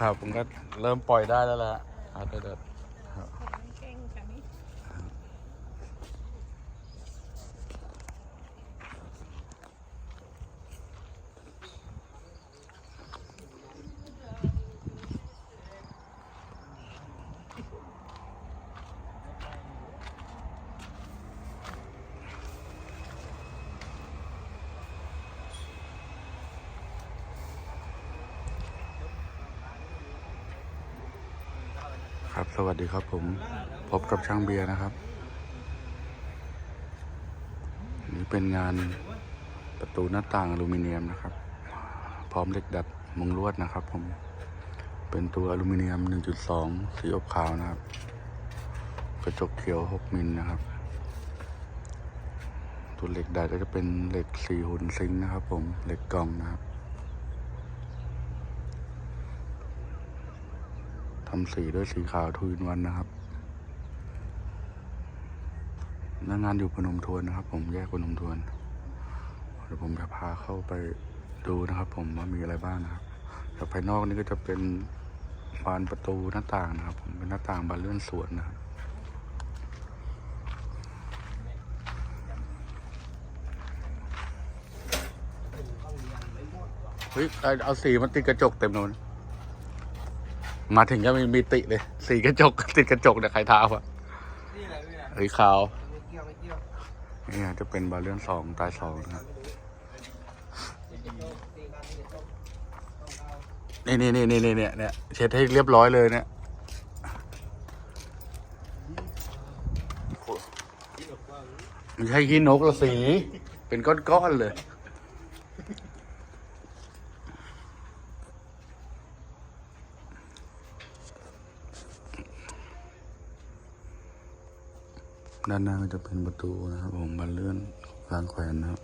ครับผมก็เริ่มปล่อยได้แล้วแหละครับเดี๋ยวเดี๋ยวครับ เก่งค่ะนี่ ครับ สวัสดีครับผมพบกับช่างเบียร์นะครับ นี่เป็นงานประตูหน้าต่างอลูมิเนียมนะครับ พร้อมเหล็กดัดมุงลวดนะครับ ผมเป็นตัวอลูมิเนียม 1.2 สีอบขาวนะครับ กระจกเขียว 6 มิลนะครับ ตัวเหล็กดัดก็จะเป็นเหล็กสี่หุ่นซิงนะครับ ผมเหล็กกล่องนะครับ ทำสีด้วยสีขาวทูนวันนะครับหน้างานอยู่พนมทวนนะครับ ผมแยกพนมทวนเดี๋ยวผมจะพาเข้าไปดูนะครับ ผมว่ามีอะไรบ้างนะครับแต่ภายนอกนี่ก็จะเป็นบานประตูหน้าต่างนะครับ ผมเป็นหน้าต่างบานเลื่อนสวนนะครับเฮ้ยเอาสีมาติดกระจกเต็มเลย มาถึงก็มีมีติเลย สีกระจก ติดกระจกเนี่ยใครทาอะนี่อะไรเนี่ยเฮ้ยขาวไม่เกี่ยวไม่เกี่ยวนี่จะเป็นบาเลื่อนสองตายสองนะครับนี่นี่นี่นี่นี่เนี่ยเนี่ยเช็ดให้เรียบร้อยเลยเนี่ยโอ้ไม่ใช่ขี้นกละสี เป็นก้อนๆเลย ด้านหน้าก็จะเป็นประตูนะครับผมบานเลื่อนการแขวนนะครับ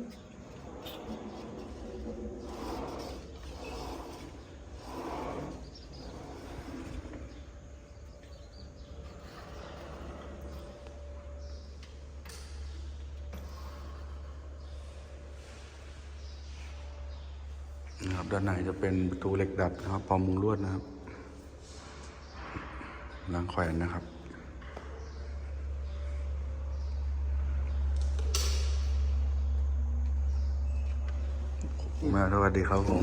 นะครับด้านในจะเป็นประตูเหล็กดัดนะครับพร้อมมุงลวดนะครับ หลางแขวนนะครับ มาสวัสดีครับผม